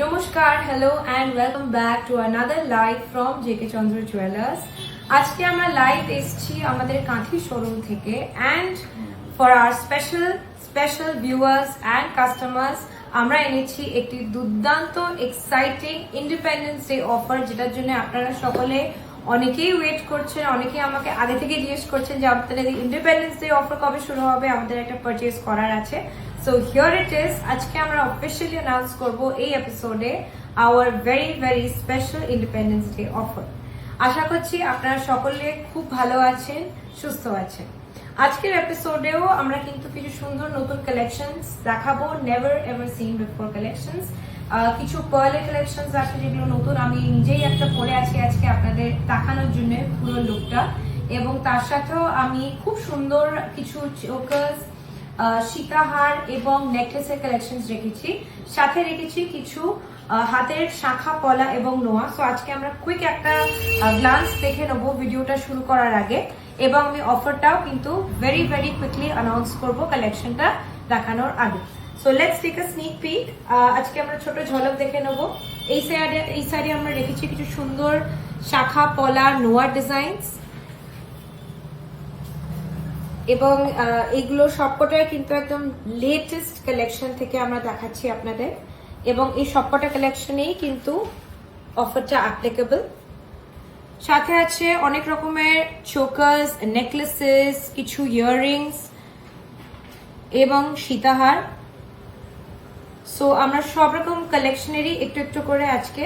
নমস্কার hello and welcome back to another live from J K Chandra jewellers আজকে আমরা live এসছি আমাদের কাঁথি শোরুম থেকে and for our special special viewers and customers আমরা এনেছি একটি দুর্দান্ত এক্সাইটিং ইন্ডিপেন্ডেন্স ডে অফার যেটার জন্য আপনারা সকলে অনেকেই ওয়েট করছেন অনেকেই আমাকে আগে থেকে জিজ্ঞেস করছেন যে আপনাদের ইন্ডিপেন্ডেন্স ডে অফার কবে শুরু হবে? আমাদের একটা পারচেজ করার আছে। সো হিয়ার ইট ইজ আজকে আমরা অফিসিয়ালি অ্যানাউন্স করব এই এপিসোডে our very very special Independence Day offer আশা করছি আপনারা সকলে খুব ভালো আছেন, সুস্থ আছেন। আজকের এপিসোডেও আমরা কিন্তু কিছু সুন্দর নতুন কালেকশনস দেখাবো। Never ever seen before collections কিছু পার্লের কালেকশনস আছে যেগুলো নতুন। আমি নিজেই একটা পরে আছি আজকে আপনাদের দেখানোর জন্য পুরো লুকটা এবং তার সাথেও আমি খুব সুন্দর কিছু চোকার্স সীতাহার এবং নেকলেসের কালেকশন রেখেছি। সাথে রেখেছি কিছু হাতের শাখা পলা এবং নোয়া। সো আজকে আমরা কুইক একটা গ্লান্স দেখে নেব ভিডিওটা শুরু করার আগে। এবং আমি অফারটাও কিন্তু ভেরি ভেরি কুইকলি অ্যানাউন্স করব কালেকশনটা দেখানোর আগে। So let's take a sneak peek আজকে আমরা ছোট ঝলক দেখে নেব। এই সাইডে এই সাইডে আমরা রেখেছি কিছু সুন্দর শাখা, পলা, নোয়ার ডিজাইনস এবং এগুলো সবকটাই কিন্তু একদম লেটেস্ট কালেকশন থেকে আমরা দেখাচ্ছি আপনাদের। এবং এই সবকটা কালেকশনেই কিন্তু অফারটা অ্যাপ্লিকেবল সাথে আছে অনেক রকমের চোকার্স নেকলেসেস কিছু ইয়াররিংস এবং সীতাহার। সো আমরা সব রকম কালেকশনেরই একটু একটু করে আজকে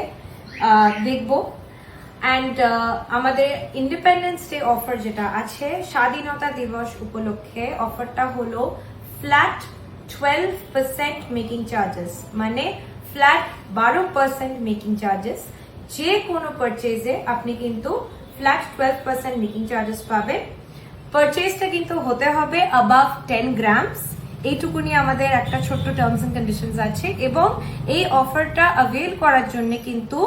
দেখব। অ্যান্ড আমাদের ইন্ডিপেন্ডেন্স ডে অফার যেটা আছে, স্বাধীনতা দিবস উপলক্ষে অফারটা হলো flat twelve percent making charges মানে ফ্ল্যাট বারো পার্সেন্ট মেকিং চার্জেস যে কোনো পারচেজে আপনি কিন্তু flat twelve percent making charges পাবেন। পারচেজটা কিন্তু হতে হবে অ্যাবাভ টেন গ্রামস এইটুকুনি আমাদের একটা ছোট্ট টার্মস এন্ড কন্ডিশনস আছে এবং এই অফারটা অ্যাভেল করার জন্য কিন্তু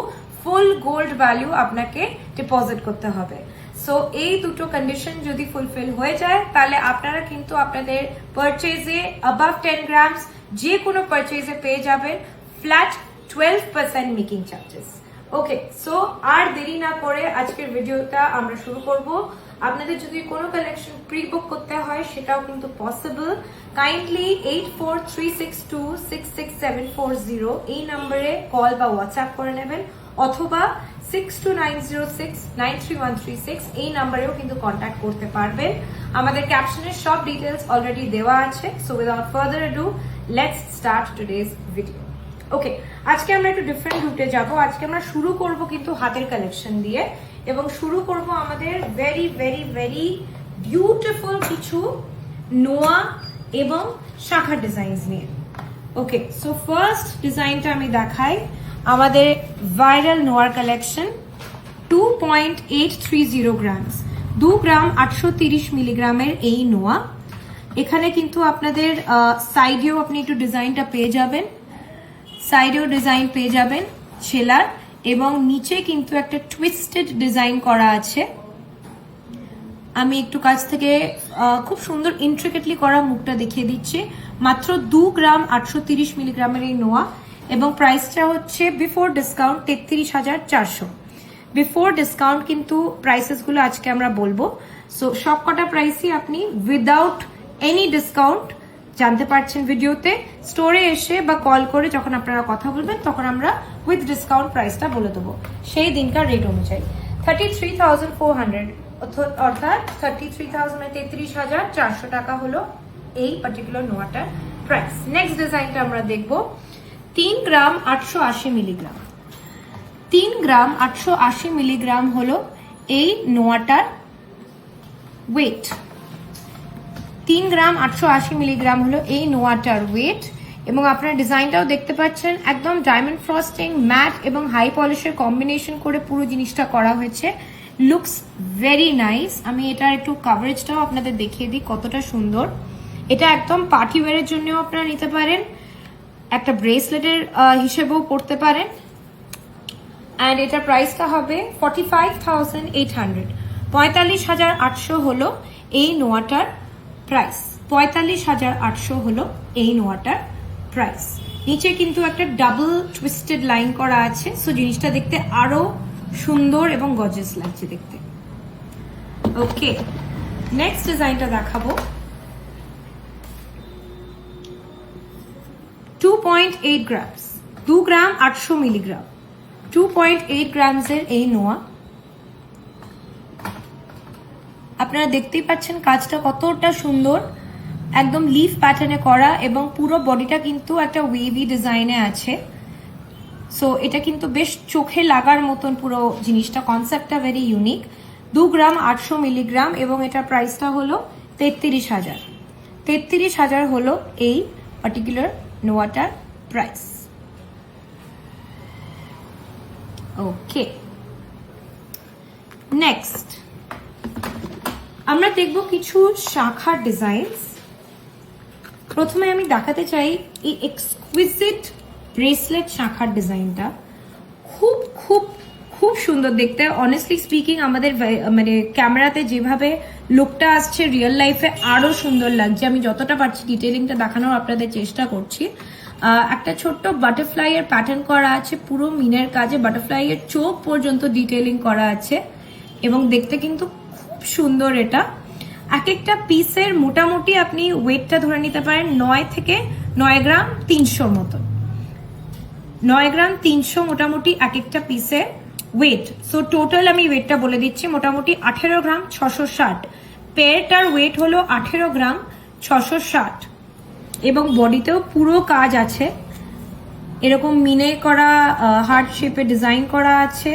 ফুল গোল্ড ভ্যালু আপনাকে ডিপোজিট করতে হবে। সো এই দুটো কন্ডিশন যদি ফুলফিল হয়ে যায়, তাহলে আপনারা কিন্তু আপনাদের পারচেজে অ্যাবাভ টেন গ্রামস যে কোনো পারচেজে পেয়ে যাবেন। Flat twelve percent making charges okay so আর দেরি না করে আজকের ভিডিওটা আমরা শুরু করব। আপনাদের যদি কোনো কালেকশন প্রি বুক করতে হয়, সেটাও কিন্তু possible kindly eight four three six two six six seven four zero এই নাম্বারে কল বা হোয়াটসঅ্যাপ করে নেবেন, অথবা six two nine zero six nine three one three six এই নাম্বারেও কিন্তু কন্ট্যাক্ট করতে পারবেন। আমাদের ক্যাপশনের সব ডিটেলস অলরেডি দেওয়া আছে। So without further ado let's start today's video okay আজকে আমরা একটু ডিফারেন্ট রুটে যাব। আজকে আমরা শুরু করব কিন্তু হাতের কালেকশন দিয়ে এবং শুরু করব আমাদের ভেরি ভেরি ভেরি বিউটিফুল কিছু নোয়া এবং শাখা ডিজাইনস নিয়ে। ওকে সো ফার্স্ট ডিজাইনটা আমি দেখাই। আমাদের viral নোয়ার collection two point eight three zero grams দু গ্রাম আটশো তিরিশ মিলিগ্রামের এই নোয়া। এখানে কিন্তু আপনাদের সাইডেও আপনি একটু ডিজাইনটা পেয়ে যাবেন। সাইডেও ডিজাইন পেয়ে যাবেন ছেলার, এবং নিচে কিন্তু একটা টুইস্টেড ডিজাইন করা আছে। আমি একটু কাছ থেকে খুব সুন্দর ইন্ট্রিকেটলি করা মুখটা দেখিয়ে দিচ্ছি। মাত্র দু গ্রাম আটশো তিরিশ মিলিগ্রামের এই নোয়া, এবং প্রাইসটা হচ্ছে বিফোর ডিসকাউন্ট তেত্রিশ হাজার চারশো। বিফোর ডিসকাউন্ট কিন্তু প্রাইসেসগুলো আজকে আমরা বলব। সো সব কটা প্রাইসই আপনি উইদাউট এনি ডিসকাউন্ট জানতে পারছেন ভিডিওতে। স্টোরে এসে বা কল করে যখন আপনারা কথা বলবেন, তখন আমরা উইথ ডিসকাউন্ট প্রাইসটা বলে দেবো। সেই দিনকার রেট অনুযায়ী। Thirty three thousand four hundred অর্থাৎ থার্টি থ্রি থাউজেন্ড তেত্রিশ হাজার চারশো টাকা হলো এই পার্টিকুলার নোয়াটার প্রাইস নেক্সট ডিজাইনটা আমরা দেখব। তিন গ্রাম আটশো আশি মিলিগ্রাম তিন গ্রাম আটশো আশি মিলিগ্রাম হলো এই নোয়াটার ওয়েট তিন গ্রাম আটশো আশি মিলিগ্রাম হলো এই নোয়াটার ওয়েট এবং আপনার ডিজাইনটাও দেখতে পাচ্ছেন, একদম ডায়মন্ড ফ্রস্টিং ম্যাট এবং হাই পলিশের কম্বিনেশন করে পুরো জিনিসটা করা হয়েছে। লুকস ভেরি নাইস আমি এটার একটু কাভারেজটাও আপনাদের দেখিয়ে দিই কতটা সুন্দর। এটা একদম পার্টি ওয়ারের জন্যও আপনারা নিতে পারেন। একটা ব্রেসলেটের হিসেবেও পড়তে পারেন। অ্যান্ড এটার প্রাইসটা হবে forty five thousand eight hundred পঁয়তাল্লিশ হাজার আটশো হলো এই নোয়াটার প্রাইস পঁয়তাল্লিশ হাজার আটশো হলো এই নোয়াটার প্রাইস নিচে কিন্তু একটা ডাবল টুইস্টেড লাইন করা আছে। সো জিনিসটা দেখতে আরও সুন্দর এবং গজেস লাগছে দেখতে। ওকে নেক্সট ডিজাইনটা দেখাবো। টু পয়েন্ট এইট গ্রামস দু গ্রাম আটশো মিলিগ্রাম। টু পয়েন্ট এইট গ্রামসের এই নোয়া। আপনারা দেখতেই পাচ্ছেন কাজটা কতটা সুন্দর। একদম লিফ প্যাটার্নে করা এবং পুরো বডিটা কিন্তু একটা ওয়েভি ডিজাইনে আছে। সো এটা কিন্তু বেশ চোখে লাগার মতন পুরো জিনিসটা। কনসেপ্টটা ভেরি ইউনিক দু গ্রাম আটশো মিলিগ্রাম এবং এটার প্রাইসটা হলো তেত্রিশ হাজার। তেত্রিশ হাজার হলো এই পার্টিকুলার নোয়াটার প্রাইস ওকে নেক্সট আমরা দেখব কিছু শাখার ডিজাইনস প্রথমে আমি দেখাতে চাই এই এক্সকুইজিট ব্রেসলেট শাখার ডিজাইনটা খুব খুব খুব সুন্দর দেখতে। অনেস্টলি স্পিকিং আমাদের মানে ক্যামেরাতে যেভাবে লুকটা আসছে রিয়েল লাইফে আরও সুন্দর লাগছে। আমি যতটা পারছি ডিটেলিংটা দেখানোর আপনাদের চেষ্টা করছি। একটা ছোট্ট বাটারফ্লাই এর প্যাটার্ন করা আছে, পুরো মিনের কাজে বাটারফ্লাই এর চোখ পর্যন্ত ডিটেলিং করা আছে। এবং দেখতে কিন্তু সুন্দর এটা। এক একটা পিসের মোটামুটি আপনি ওয়েটটা ধরে নিতে পারেন নয় থেকে নয় গ্রাম তিনশোর মতন নয় গ্রাম তিনশো মোটামুটি এক একটা পিসের ওয়েট সো টোটাল আমি ওয়েটটা বলে দিচ্ছি, মোটামুটি আঠেরো গ্রাম ছশো ষাট। পেয়ারটার ওয়েট হলো আঠেরো গ্রাম ছশো ষাট। এবং বডিতেও পুরো কাজ আছে। এরকম মিনে করা হার্ট শেপে ডিজাইন করা আছে।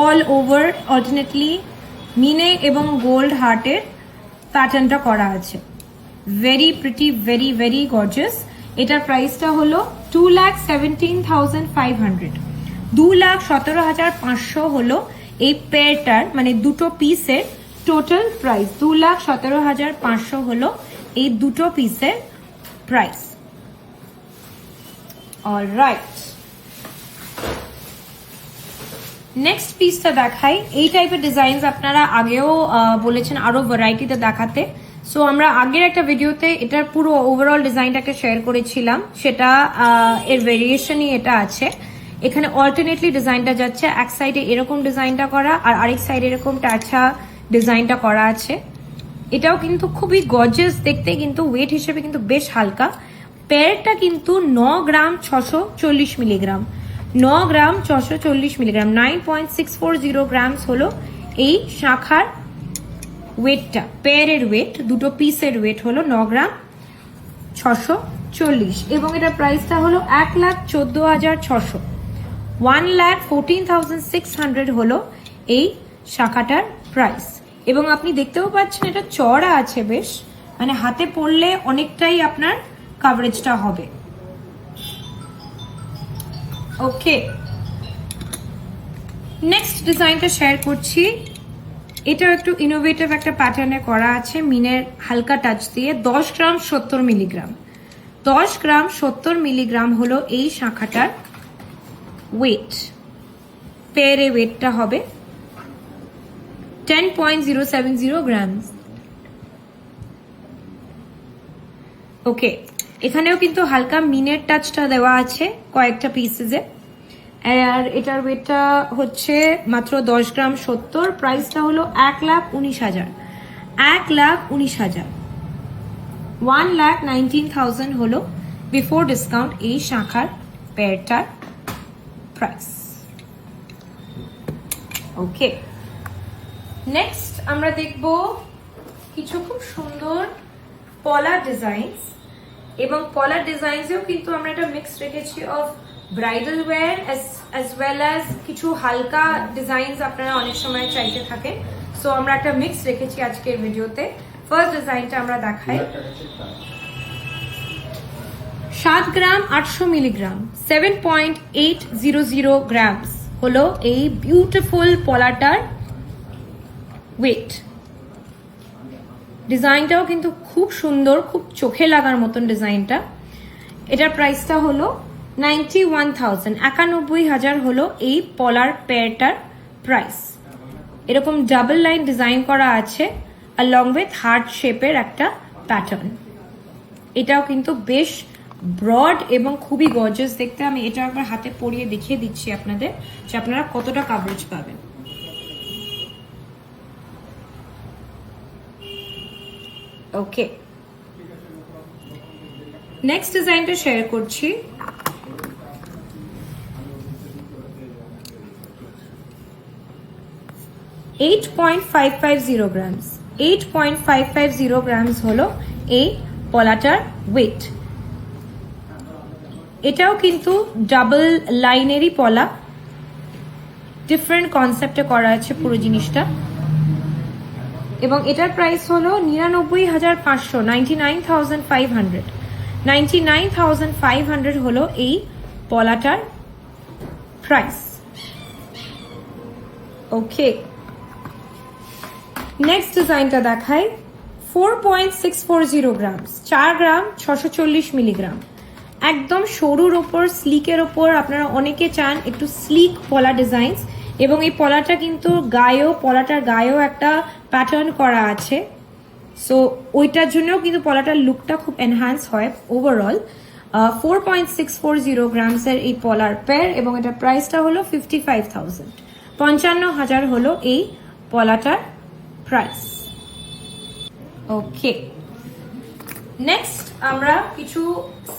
অল ওভার অল্টারনেটলি মিনে এবং গোল্ড হার্টের প্যাটার্নটা করা আছে। Very pretty very very gorgeous এটার প্রাইসটা হলো two lakh seventeen thousand five hundred দু লাখ সতেরো হাজার পাঁচশো হলো এই পেয়ারটার মানে দুটো পিসের টোটাল প্রাইস দু লাখ সতেরো হাজার পাঁচশো হলো এই দুটো পিসের প্রাইস অল নেক্সট পিসটা দেখাই, এই টাইপের ডিজাইনস আপনারা আগেও বলেছেন আরও ভ্যারাইটিতে দেখাতে। সো আমরা আগের একটা ভিডিওতে এটার পুরো ওভারঅল ডিজাইনটাকে শেয়ার করেছিলাম। সেটা এর ভেরিয়েশনই এটা আছে। এখানে অল্টারনেটলি ডিজাইনটা যাচ্ছে। এক সাইডে এরকম ডিজাইনটা করা আর আরেক সাইডে এরকম টাছা ডিজাইনটা করা আছে। এটাও কিন্তু খুবই গর্জিয়াস দেখতে কিন্তু ওয়েট হিসেবে কিন্তু বেশ হালকা। প্যারেটটা কিন্তু ন গ্রাম ছশো চল্লিশ মিলিগ্রাম। ন গ্রাম ছশো চল্লিশ milligram nine point six four zero grams হলো এই শাখার ওয়েটটা পেয়ারের ওয়েট দুটো পিসের ওয়েট হলো ন গ্রাম ছশো চল্লিশ। এবং এটার প্রাইসটা হলো এক লাখ চোদ্দ হাজার ছশো। One lakh fourteen thousand six hundred হলো এই শাখাটার প্রাইস এবং আপনি দেখতেও পাচ্ছেন এটা চড়া আছে বেশ মানে হাতে পড়লে অনেকটাই আপনার কাভারেজটা হবে। ওকে নেক্সট ডিজাইনটা শেয়ার করছি। এটাও একটু ইনোভেটিভ একটা প্যাটার্নে করা আছে, মিনের হালকা টাচ দিয়ে। দশ গ্রাম সত্তর মিলিগ্রাম দশ গ্রাম সত্তর মিলিগ্রাম হলো এই শাখাটার ওয়েট পেয়ারে ওয়েটটা হবে ten point zero seven zero grams okay এখানেও কিন্তু হালকা মিনের টাচটা দেওয়া আছে কয়েকটা পিসেসে আর এটার ওয়েটটা হচ্ছে মাত্র দশ গ্রাম সত্তর প্রাইসটা হলো এক লাখ উনিশ হাজার। এক লাখ উনিশ হাজার। ওয়ান লাখ নাইনটিন থাউজেন্ড হলো বিফোর ডিসকাউন্ট এই শাখার পেয়ারটার প্রাইস ওকে নেক্সট আমরা দেখব কিছু খুব সুন্দর পলার ডিজাইনস এবং পলার ডিজাইনসেও কিন্তু আমরা একটা মিক্স রেখেছি of bridal wear as well as কিছু হালকা ডিজাইনস আপনারা অনেক সময় চাইতে থাকেন। সো আমরা একটা মিক্স রেখেছি আজকের ভিডিওতে। ফার্স্ট ডিজাইনটা আমরা দেখাই। সাত গ্রাম, আটশো milligram seven point eight zero zero grams হলো এই বিউটিফুল পলাটার ওয়েট ডিজাইনটাও কিন্তু খুব সুন্দর, খুব চোখে লাগার মতন ডিজাইনটা। এটার প্রাইসটা হলো নাইনটি ওয়ান থাউজেন্ড একানব্বই হাজার হলো এই পলার পেয়ারটার প্রাইস এরকম ডাবল লাইন ডিজাইন করা আছে অলং উইথ হার্ট শেপের একটা প্যাটার্ন এটাও কিন্তু বেশ ব্রড এবং খুবই গর্জাস দেখতে আমি এটা একবার হাতে পরিয়ে দেখিয়ে দিচ্ছি আপনাদের, যে আপনারা কতটা কাভারেজ পাবেন। ওকে নেক্সট ডিজাইনটা শেয়ার করছি। Eight point five five zero eight point five five zero এই পলাটার ওয়েট এটাও কিন্তু ডাবল লাইনেরই পলা। ডিফারেন্ট কনসেপ্টে করা আছে পুরো জিনিসটা। এবং এটার প্রাইস হলো নিরানব্বই হাজার পাঁচশো ninety nine thousand five hundred ninety nine thousand five hundred হলো এই পলাটার প্রাইস ওকে নেক্সট ডিজাইনটা দেখাই। Four point six four zero grams চার গ্রাম ছশো চল্লিশ মিলিগ্রাম। একদম সরুর ওপর স্লিকের ওপর আপনারা অনেকে চান একটু স্লিক পলা ডিজাইনস এবং এই পলাটা কিন্তু গায়েও, পলাটার গায়েও একটা প্যাটার্ন করা আছে। সো ওইটার জন্যও কিন্তু পলাটার লুকটা খুব এনহান্স হয় overall four point six four zero গ্রামসের এই পলার পেয়ার এবং এটার প্রাইসটা হলো ফিফটি ফাইভ থাউজেন্ড পঞ্চান্ন হাজার হলো এই পলাটার প্রাইস ওকে নেক্সট আমরা কিছু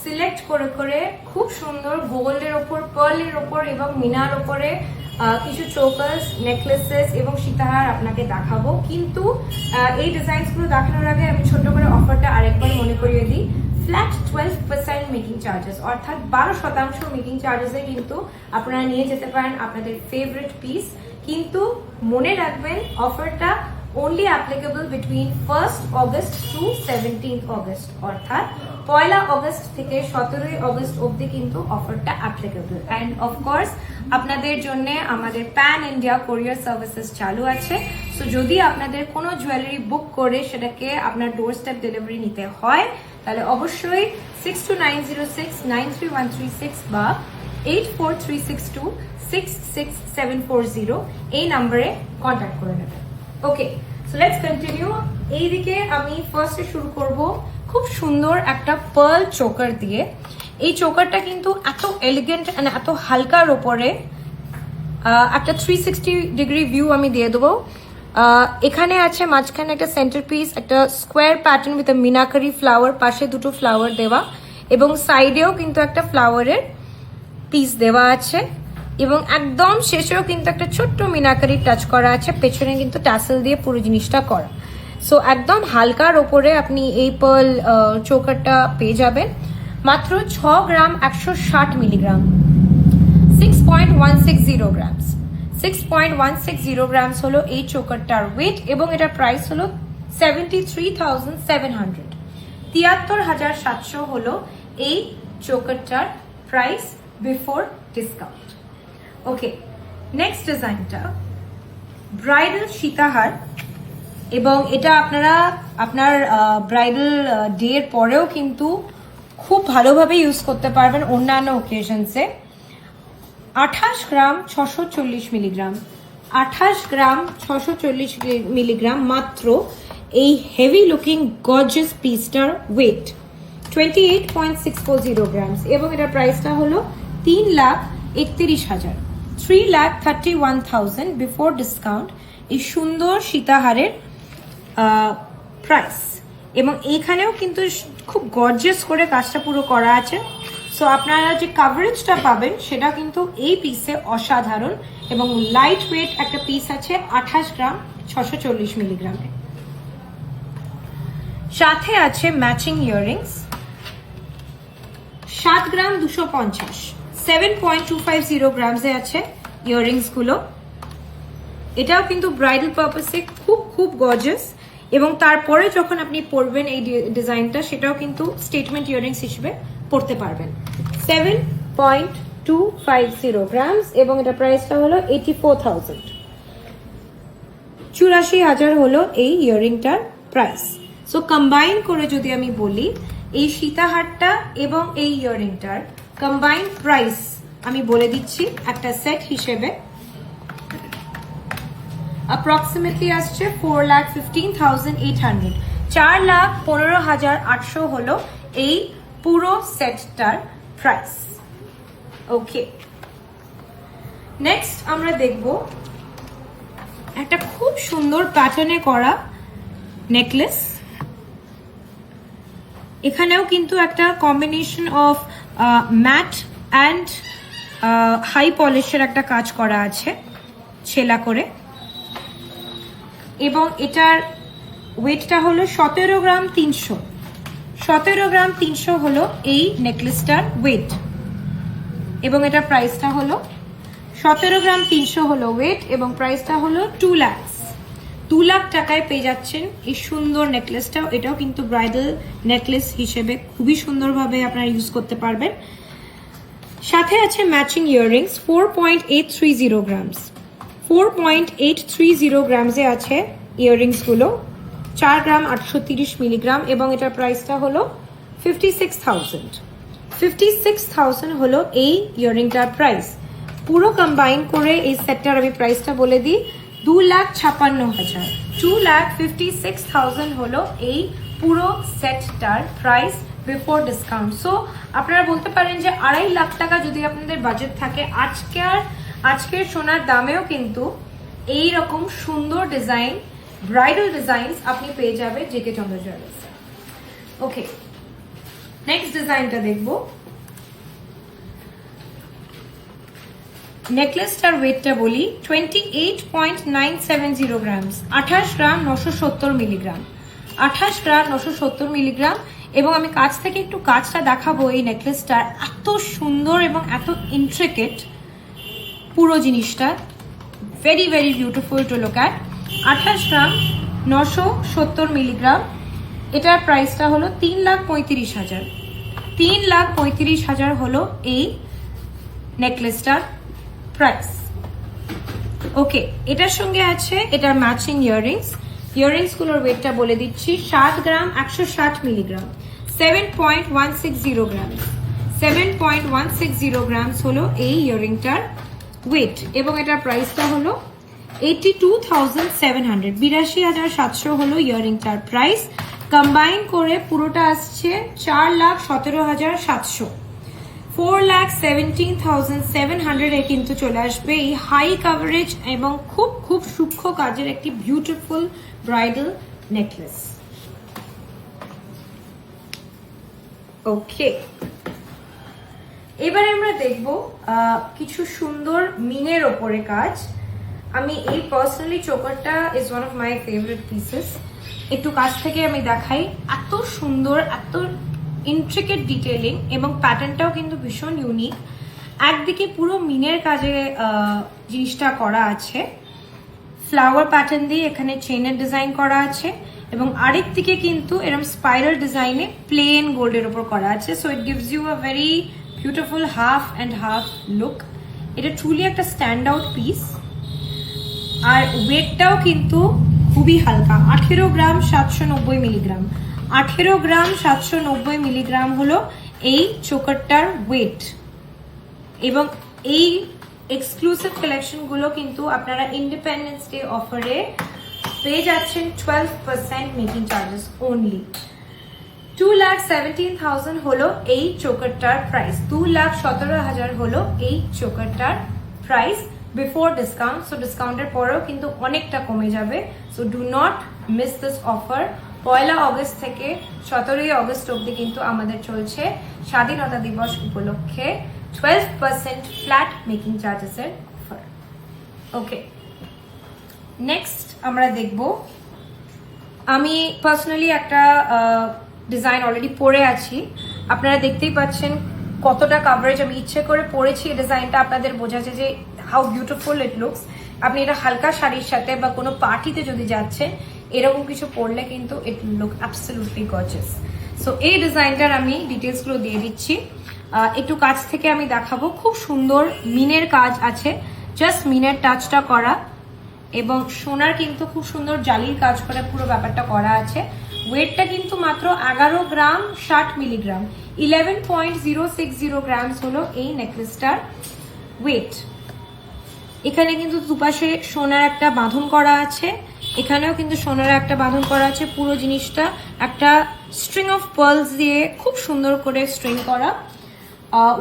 সিলেক্ট করে করে খুব সুন্দর গোল্ডের ওপর পার্লের ওপর এবং মিনার ওপরে কিছু চোকার্স নেকলেসেস এবং সীতাহার আপনাকে দেখাবো। কিন্তু এই ডিজাইনসগুলো দেখানোর আগে আমি ছোট করে অফারটা আরেকবার মনে করিয়ে দিই। Flat twelve percent making charges অর্থাৎ বারো শতাংশ মেকিং চার্জেসে কিন্তু আপনারা নিয়ে যেতে পারেন আপনাদের ফেভারিট পিস কিন্তু মনে রাখবেন অফারটা only applicable between 1st August to 17th August, অর্থাৎ পয়লা অগস্ট থেকে সতেরোই অগস্ট অবধি কিন্তু অফারটা অ্যাপ্লিকেবল অ্যান্ড অফকোর্স আপনাদের জন্য আমাদের প্যান ইন্ডিয়া কোরিয়ার সার্ভিসেস চালু আছে। সো যদি আপনাদের কোনো জুয়েলারি বুক করে সেটাকে আপনার ডোর স্টেপ ডেলিভারি নিতে হয়, তাহলে অবশ্যই six two nine zero six nine three one three six বা eight four three six two six six seven four zero এই নাম্বারে কন্ট্যাক্ট করে নেবেন। ওকে সো লেটস কন্টিনিউ এইদিকে আমি ফার্স্টে শুরু করব খুব সুন্দর একটা পার্ল চোকার দিয়ে। এই চোকারটা কিন্তু এত এলিগেন্ট এন্ড এত হালকার ওপরে একটা থ্রি সিক্সটি ডিগ্রি ভিউ আমি দিয়ে দেবো। এখানে আছে মাঝখানে একটা সেন্টার পিস একটা square pattern with meenakari flower পাশে দুটো ফ্লাওয়ার দেওয়া। এবং সাইডেও কিন্তু একটা ফ্লাওয়ারের পিস দেওয়া আছে। এবং একদম শেষেও কিন্তু একটা ছোট্ট মিনাকারি টাচ করা আছে। পেছনে কিন্তু ট্যাসেল দিয়ে পুরো জিনিসটা করা। সো একদম হালকার ওপরে আপনি এই পার্ল চোকারটা পেয়ে যাবেন। মাত্র ছ গ্রাম একশো ষাট milligram six point one six zero grams six point one six zero grams হলো এই চোকারটার ওয়েট এবং এটার প্রাইস হলো seventy three thousand seven hundred তিয়াত্তর হাজার সাতশো হলো এই চোকারটার price before discount okay next ডিজাইনটা ব্রাইডাল সীতাহার, এবং এটা আপনারা, আপনার ব্রাইডাল ডে এর পরেও কিন্তু খুব ভালোভাবে ইউজ করতে পারবেন অন্যান্য ওকেশনসে আঠাশ গ্রাম ছশো চল্লিশ মিলিগ্রাম, আঠাশ গ্রাম ছশো চল্লিশ মিলিগ্রাম মাত্র এই heavy looking gorgeous পিসটার weight twenty eight point six four zero grams এবং এটার প্রাইসটা হলো তিন লাখ একত্রিশ হাজার। Three lakh thirty one thousand before discount এই সুন্দর সীতাহারের প্রাইস এবং এখানেও কিন্তু খুব গর্জিয়াস করে কাজটা পুরো করা আছে। সো আপনারা যে কাভারেজটা পাবেন, সেটা কিন্তু এই পিসে অসাধারণ এবং লাইট ওয়েট একটা পিস আছে আঠাশ গ্রাম ছশো চল্লিশ মিলিগ্রামে সাথে আছে ম্যাচিং ইয়াররিংস সাত গ্রাম দুশো পঞ্চাশ। সেভেন পয়েন্ট ফাইভ জিরো গ্রামসে আছে ইয়াররিংসগুলো। এটাও কিন্তু ব্রাইডাল পারপাসে খুব খুব গর্জাস এবং তারপরে যখন আপনি পরবেন এই ডিজাইনটা সেটাও কিন্তু স্টেটমেন্ট ইয়াররিংস হিসেবে পরতে পারবেন। Seven point two five zero grams এবং এটা প্রাইসটা হলো এইটি ফোর থাউজেন্ড চুরাশি হাজার হলো এই ইয়াররিংটার প্রাইস সো কম্বাইন করে যদি আমি বলি, এই সীতাহারটা এবং এই ইয়াররিংটার কম্বাইন প্রাইস আমি বলে দিচ্ছি, একটা সেট হিসেবে। অ্যাপ্রক্সিমেটলি আসছে four lakh fifteen thousand eight চার লাখ পনেরো হাজার আটশো হলো এই পুরো সেটটার প্রাইস ওকে নেক্সট আমরা দেখব একটা খুব সুন্দর প্যাটার্নে করা নেকলেস এখানেও কিন্তু একটা combination of matte and high পলিশের একটা কাজ করা আছে, ছেলা করে। এবং এটার ওয়েটটা হলো সতেরো গ্রাম তিনশো। সতেরো গ্রাম তিনশো হলো এই নেকলেসটার ওয়েট এবং এটার প্রাইসটা হলো সতেরো গ্রাম তিনশো হলো ওয়েট এবং প্রাইসটা হলো টু ল্যাক্স দু লাখ টাকায় পেয়ে যাচ্ছেন। এই সুন্দর নেকলেসটাও এটাও কিন্তু ব্রাইডাল নেকলেস হিসেবে খুবই সুন্দরভাবে আপনারা ইউজ করতে পারবেন। সাথে আছে matching earrings four point eight three zero grams four point eight three zero গ্রামসে আছে ইয়াররিংসগুলো চার গ্রাম আটশো তিরিশ মিলিগ্রাম এবং এটার প্রাইসটা হলো fifty six thousand fifty six thousand হলো এই ইয়াররিংটার প্রাইস পুরো কম্বাইন করে এই সেটটার আমি প্রাইসটা বলে দিই। দু লাখ ছাপান্ন হাজার। Two lakh fifty six thousand হলো এই পুরো সেটটার প্রাইস বিফোর ডিসকাউন্ট সো আপনারা বলতে পারেন যে আড়াই লাখ টাকা যদি আপনাদের বাজেট থাকে আজকের আজকের সোনার দামেও কিন্তু এই রকম সুন্দর ডিজাইন ব্রাইডাল ডিজাইনস আপনি পেয়ে যাবে J K Chandra jewellers okay next ডিজাইনটা দেখব। নেকলেসটার ওয়েটটা বলি twenty eight point nine seven zero grams আঠাশ গ্রাম নশো সত্তর মিলিগ্রাম আঠাশ গ্রাম নশো সত্তর মিলিগ্রাম এবং আমি কাছ থেকে একটু কাজটা দেখাবো এই নেকলেসটার। এত সুন্দর এবং এত ইন্ট্রিকেট পুরো জিনিসটা। Very very beautiful to look at আঠাশ গ্রাম নশো সত্তর মিলিগ্রাম এটার প্রাইসটা হলো তিন লাখ পঁয়ত্রিশ হাজার। তিন লাখ পঁয়ত্রিশ হাজার হলো এই নেকলেসটার। প্রাইস ওকে এটার সঙ্গে আছে, এটার ম্যাচিং ইয়াররিংস ইয়াররিংসগুলোর ওয়েটটা বলে দিচ্ছি, সাত গ্রাম, একশো ষাট milligram seven point one six zero gram seven point one six zero grams হলো এই ইয়াররিংটার ওয়েট এবং এটার প্রাইসটা হলো eighty two thousand seven hundred বিরাশি হাজার সাতশো হলো ইয়াররিংটার প্রাইস কম্বাইন করে পুরোটা আসছে চার লাখ সতেরো হাজার সাতশো। Four lakh seventeen thousand seven হান্ড্রেডে কিন্তু চলে আসবে। এই হাই কাভারেজ এবং খুব খুব সূক্ষ্ম কাজের একটি বিউটিফুল ব্রাইডাল নেকলেস ওকে এবারে আমরা দেখব কিছু সুন্দর মিনের ওপরে কাজ। আমি এই personally চোকারটা is one of my favourite pieces একটু কাছ থেকে আমি দেখাই। এত সুন্দর, এত ইন্ট্রিকেট ডিটেলিং এবং প্যাটার্নটাও কিন্তু ভীষণ ইউনিক একদিকে পুরো মিনের কাজে জিনিসটা করা আছে। ফ্লাওয়ার প্যাটার্ন দিয়ে এখানে চেনের ডিজাইন করা আছে এবং আরেক দিকে কিন্তু এরকম স্পাইরাল ডিজাইনে প্লেন গোল্ডের উপর করা আছে। So it gives you a very beautiful half and half look এটা ট্রুলি একটা স্ট্যান্ড আউট পিস আর ওয়েটটাও কিন্তু খুবই হালকা। আঠেরো গ্রাম, সাতশো নব্বই মিলিগ্রাম আঠেরো গ্রাম সাতশো নব্বই মিলিগ্রাম হলো এই চোকারটার ওয়েট এবং এই এক্সক্লুসিভ কালেকশনগুলো কিন্তু আপনারা ইন্ডিপেন্ডেন্স ডে অফারে পেয়ে যাচ্ছেন twelve percent making charges only two lakh seventeen thousand হলো এই চোকারটার প্রাইস দু লাখ সতেরো হাজার হলো এই চোকারটার প্রাইস বিফোর ডিসকাউন্ট সো ডিসকাউন্টের পরেও কিন্তু অনেকটা কমে যাবে। So do not miss this offer Poila August থেকে সতেরোই অগস্ট অবধি কিন্তু আমাদের চলছে স্বাধীনতা দিবস উপলক্ষে টুয়েলভ পার্সেন্ট ফ্ল্যাট মেকিং চার্জেসের অফার ওকে নেক্সট আমরা দেখব, আমি পার্সোনালি একটা ডিজাইন অলরেডি পরে আছি। আপনারা দেখতেই পাচ্ছেন কতটা কাভারেজ আমি ইচ্ছে করে পরেছি এই ডিজাইনটা আপনাদের বোঝাচ্ছে যে হাউ বিউটিফুল ইট লুকস আপনি এটা হালকা শাড়ির সাথে বা কোনো পার্টিতে যদি যাচ্ছেন এরকম কিছু পরলে কিন্তু it look absolutely gorgeous so এই ডিজাইনটার আমি ডিটেলসগুলো দিয়ে দিচ্ছি। একটু কাছ থেকে আমি দেখাবো। খুব সুন্দর মিনের কাজ আছে। জাস্ট মিনের টাচটা করা। এবং সোনার কিন্তু খুব সুন্দর জালির কাজ করে পুরো ব্যাপারটা করা আছে। ওয়েটটা কিন্তু মাত্র এগারো গ্রাম, ষাট milligram. Eleven point zero six zero grams হলো এই নেকলেসটার ওয়েট এখানে কিন্তু দুপাশে সোনার একটা বাঁধন করা আছে। এখানেও কিন্তু সোনার একটা বাঁধন করা আছে। পুরো জিনিসটা একটা স্ট্রিং অফ পার্লস দিয়ে খুব সুন্দর করে স্ট্রিং করা।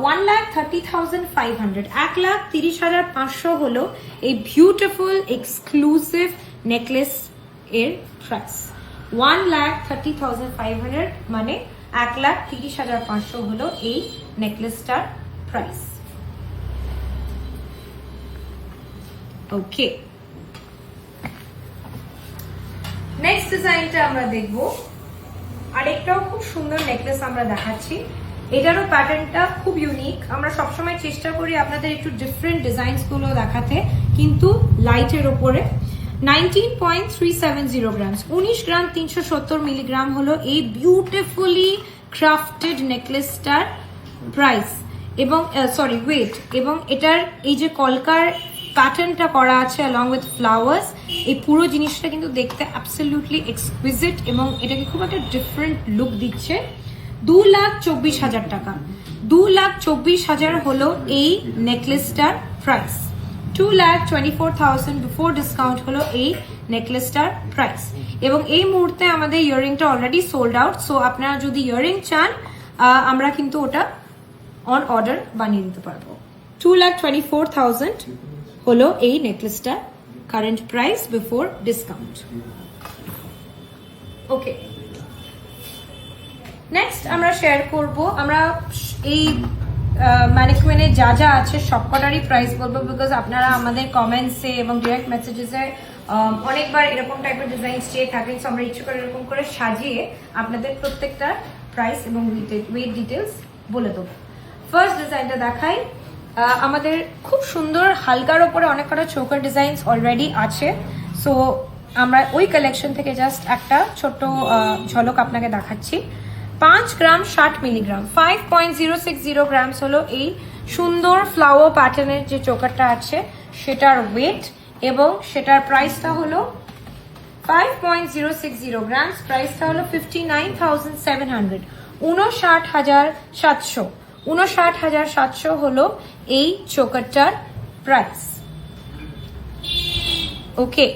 One lakh thirty thousand five hundred এক লাখ তিরিশ হাজার পাঁচশো হলো এই বিউটিফুল এক্সক্লুসিভ নেকলেস এর price one lakh thirty thousand five hundred মানে এক লাখ তিরিশ হাজার পাঁচশো হলো এই নেকলেসটার প্রাইস ওকে নেক্সট ডিজাইনটা আমরা দেখব। আরেকটাও খুব সুন্দর নেকলেস আমরা দেখাচ্ছি। এটারও প্যাটার্নটা খুব ইউনিক আমরা সবসময় চেষ্টা করি আপনাদের একটু ডিফারেন্ট ডিজাইনসগুলো দেখাতে, কিন্তু লাইটের ওপরে nineteen point three seven zero grams উনিশ গ্রাম তিনশো সত্তর মিলিগ্রাম হলো এই বিউটিফুলি ক্রাফটেড নেকলেসটার প্রাইস এবং সরি ওয়েট এবং এটার এই যে কলকার প্যাটার্নটা করা আছে অ্যালং উইথ ফ্লাওয়ার্স এই পুরো জিনিসটা কিন্তু দেখতে অ্যাবসলিউটলি এক্সকুইজিট এবং এটাকে খুব একটা ডিফারেন্ট লুক দিচ্ছে। দু লাখ চব্বিশ হাজার টাকা। দু লাখ চব্বিশ হাজার হলো এই নেকলেসটার price two lakh twenty four thousand before discount হলো এই নেকলেসটার প্রাইস এবং এই মুহূর্তে আমাদের ইয়ারিংটা অলরেডি সোল্ড আউট সো আপনারা যদি ইয়ারিং চান আমরা কিন্তু ওটা অন অর্ডার বানিয়ে দিতে পারব। Two lakh twenty four thousand হলো এই নেকলেসটা current price before discount okay next আমরা শেয়ার করব, আমরা এই ম্যানিকুইনে যা যা আছে সবকটারই প্রাইস বলব বিকজ আপনারা আমাদের কমেন্টসে এবং ডিরেক্ট মেসেজেসে অনেকবার এরকম টাইপের ডিজাইন চেয়ে থাকেন সো আমরা ইচ্ছে করে এরকম করে সাজিয়ে আপনাদের প্রত্যেকটা প্রাইস এবং ওয়েট ডিটেলস বলে দেবো। ফার্স্ট ডিজাইনটা দেখাই। আমাদের খুব সুন্দর হালকার ওপরে অনেক কটা চৌকার ডিজাইনস অলরেডি আছে। সো আমরা ওই কালেকশন থেকে জাস্ট একটা ছোট্ট ঝলক আপনাকে দেখাচ্ছি। পাঁচ গ্রাম ষাট milligram five point zero six zero grams হলো এই সুন্দর ফ্লাওয়ার প্যাটার্নের যে চোকারটা আছে, সেটার ওয়েট এবং সেটার প্রাইসটা হলো five point zero six zero grams প্রাইসটা হলো fifty nine thousand seven hundred হাজার সাতশো। হাজার সাতশো হলো এই চোকারটার প্রাইস ওকে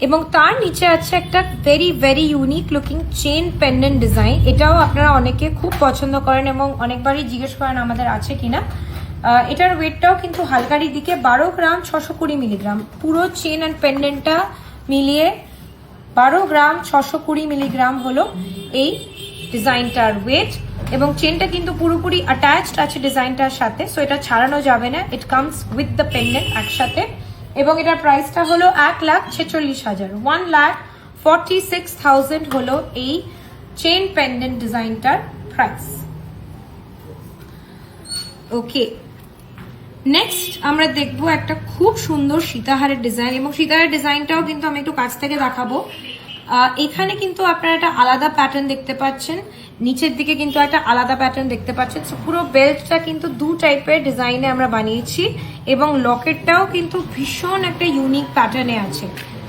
এবং তার নিচে আছে একটা very very unique looking chain pendant design এটাও আপনারা অনেকে খুব পছন্দ করেন এবং অনেকবারই জিজ্ঞেস করেন আমাদের আছে কিনা। এটার ওয়েটটাও কিন্তু হালকারি দিকে বারো গ্রাম ছশো কুড়ি মিলিগ্রাম পুরো চেন অ্যান্ড পেন্ডেন্টটা মিলিয়ে বারো গ্রাম ছশো কুড়ি মিলিগ্রাম হলো এই ডিজাইনটার ওয়েট এবং চেনটা কিন্তু পুরোপুরি অ্যাটাচড আছে ডিজাইনটার সাথে সো এটা ছাড়ানো যাবে না। It comes with the pendant একসাথে। এবং এটার প্রাইসটা হলো এক লাখ ছেচল্লিশ হাজার। One lakh forty six thousand হলো এই চেন পেন্ডেন্ট ডিজাইনটার প্রাইস ওকে নেক্সট আমরা দেখব একটা খুব সুন্দর সীতাহারের ডিজাইন এবং সীতাহারের ডিজাইনটাও কিন্তু আমি একটু কাছ থেকে দেখাবো। এখানে কিন্তু আপনারা একটা আলাদা প্যাটার্ন দেখতে পাচ্ছেন। নিচের দিকে কিন্তু একটা আলাদা প্যাটার্ন দেখতে পাচ্ছেন। পুরো বেল্টটা কিন্তু দু টাইপের ডিজাইনে আমরা বানিয়েছি এবং লকেটটাও কিন্তু ভীষণ একটা ইউনিক প্যাটার্নে আছে।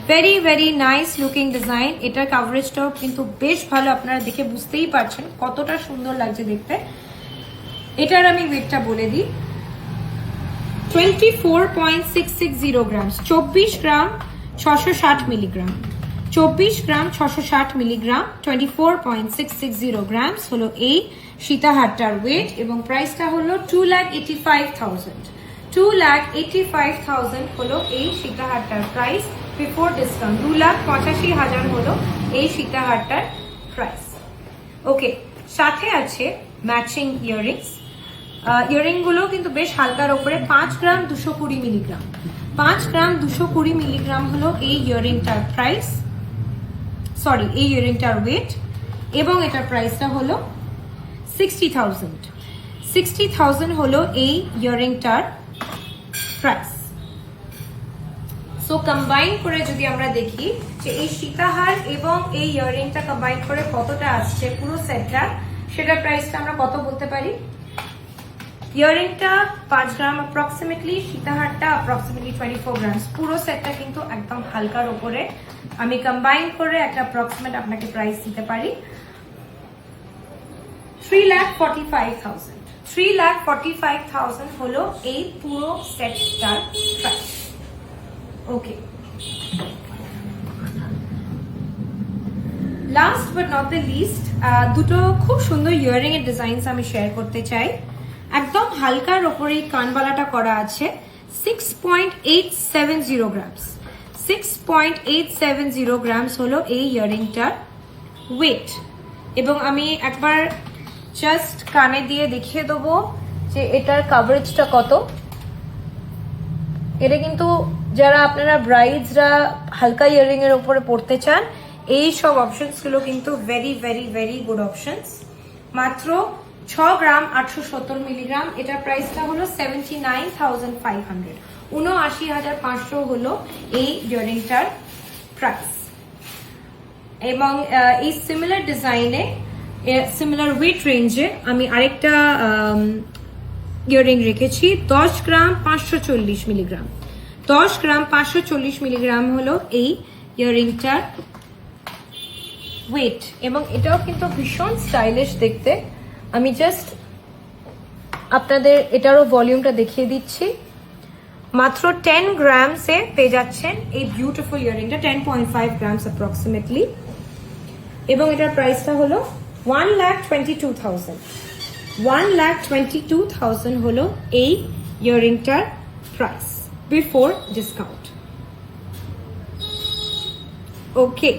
Very very nice looking design এটার কাভারেজটাও কিন্তু বেশ ভালো আপনারা দেখে বুঝতেই পারছেন কতটা সুন্দর লাগছে দেখতে। এটার আমি ওয়েটটা বলে দিই। Twenty four point six six zero gram চব্বিশ গ্রাম ছশো ষাট মিলিগ্রাম চব্বিশ গ্রাম ছশো ষাট milligram twenty four point six six zero grams হলো এই সীতাহারটার ওয়েট এবং প্রাইসটা হলো two lakh eighty five thousand two lakh eighty five thousand হলো এই সীতাহারটার প্রাইস বিফোর ডিসকাউন্ট দু লাখ পঁচাশি হাজার হলো এই সীতাহারটার প্রাইস ওকে সাথে আছে ম্যাচিং ইয়াররিংস ইয়াররিংগুলো কিন্তু বেশ হালকার ওপরে, পাঁচ গ্রাম দুশো কুড়ি মিলিগ্রাম। পাঁচ গ্রাম দুশো কুড়ি মিলিগ্রাম হলো এই ইয়াররিংটার প্রাইস সরি এই ইয়াররিংটার ওয়েট এবং এটার প্রাইসটা হলো সিক্সটি থাউজেন্ড সিক্সটি থাউজেন্ড হলো এই ইয়াররিংটার প্রাইস সো কম্বাইন করে যদি আমরা দেখি যে এই সীতাহার এবং এই ইয়ারিংটা কম্বাইন করে কতটা আসছে, পুরো সেটটা সেটার প্রাইসটা আমরা কত বলতে পারি? ইয়াররিংটা পাঁচ গ্রাম অ্যাপ্রক্সিমেটলি সীতাহারটা অ্যাপ্রক্সিমেটলি টোয়েন্টি ফোর গ্রামস পুরো সেটটা কিন্তু একদম হালকার ওপরে। আমি কম্বাইন করে একটা অ্যাপ্রক্সিমেট আপনাকে প্রাইস দিতে পারি। Three lakh forty five thousand three lakh forty five thousand হলো এই পুরো সেটটার price okay last but not the least দুটো খুব সুন্দর ইয়ারিং এর ডিজাইনস আমি শেয়ার করতে চাই। একদম হালকার ওপরে এই কানবালাটা করা আছে। Six point eight seven zero grams six point eight seven zero grams হলো এই ইয়ারিংটার ওয়েট এবং আমি একবার জাস্ট কানে দিয়ে দেখিয়ে দেবো যে এটার কাভারেজটা কত। এটা কিন্তু যারা আপনারা ব্রাইডসরা হালকা ইয়ারিং এর উপরে পড়তে চান, এই সব অপশনসগুলো কিন্তু very very very good options মাত্র ছ গ্রাম আটশো সত্তর মিলিগ্রাম। এটার প্রাইসটা হলো seventy nine thousand five hundred উনআশি হাজার পাঁচশো হলো এই ইয়ারিংটার প্রাইস এবং এই সিমিলার ডিজাইনে সিমিলার ওয়েট রেঞ্জে আমি আরেকটা ইয়ারিং রেখেছি। দশ গ্রাম পাঁচশো চল্লিশ মিলিগ্রাম। দশ গ্রাম পাঁচশো চল্লিশ মিলিগ্রাম হলো এই ইয়ারিংটার ওয়েট এবং এটাও কিন্তু ভীষণ স্টাইলিশ দেখতে। আমি জাস্ট আপনাদের এটারও ভলিউমটা দেখিয়ে দিচ্ছি। মাত্র টেন গ্রামসে পেয়ে যাচ্ছেন এই beautiful ইয়ারিংটা ten point five grams approximately এবং এটার প্রাইসটা হলো one lakh twenty two thousand one lakh twenty two thousand হলো এই ইয়ারিংটার প্রাইস বিফোর ডিসকাউন্ট ওকে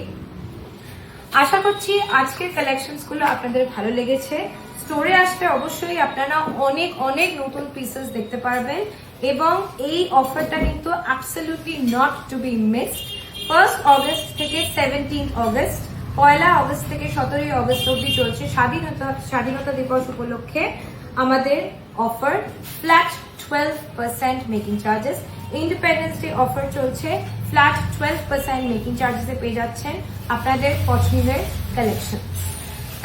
আশা করছি আজকের কালেকশনসগুলো আপনাদের ভালো লেগেছে। স্টোরে আসলে অবশ্যই আপনারা অনেক অনেক নতুন পিসেস দেখতে পারবেন এবং এই অফারটা কিন্তু absolutely not to be missed first August থেকে সেভেন্টিন অগস্ট পয়লা অগস্ট থেকে সতেরোই অগস্ট অব্দি চলছে স্বাধীনতা স্বাধীনতা দিবস উপলক্ষে আমাদের offer flat twelve percent making charges independence day offer চলছে। ফ্ল্যাট টুয়েলভ পার্সেন্ট মেকিং চার্জেসে পেয়ে যাচ্ছেন আপনাদের পছন্দের collection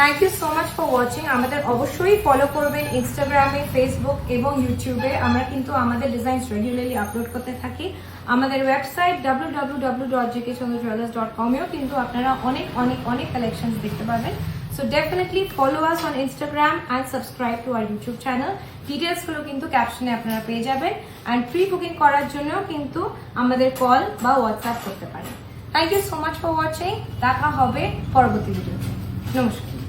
thank you so much for watching আমাদের অবশ্যই ফলো করবেন ইনস্টাগ্রামে ফেসবুক এবং ইউটিউবে আমরা কিন্তু আমাদের ডিজাইনস রেগুলারলি আপলোড করতে থাকি। আমাদের website W W W dot dot কিন্তু আপনারা অনেক অনেক অনেক কালেকশন দেখতে পাবেন। So definitely follow us on Instagram and subscribe to our YouTube channel ডিটেলসগুলো কিন্তু ক্যাপশনে আপনারা পেয়ে যাবেন। অ্যান্ড প্রি বুকিং করার জন্য কিন্তু আমাদের কল বা হোয়াটসঅ্যাপ করতে পারেন। Thank you so much for watching দেখা হবে পরবর্তী ভিডিওতে নমস্কার।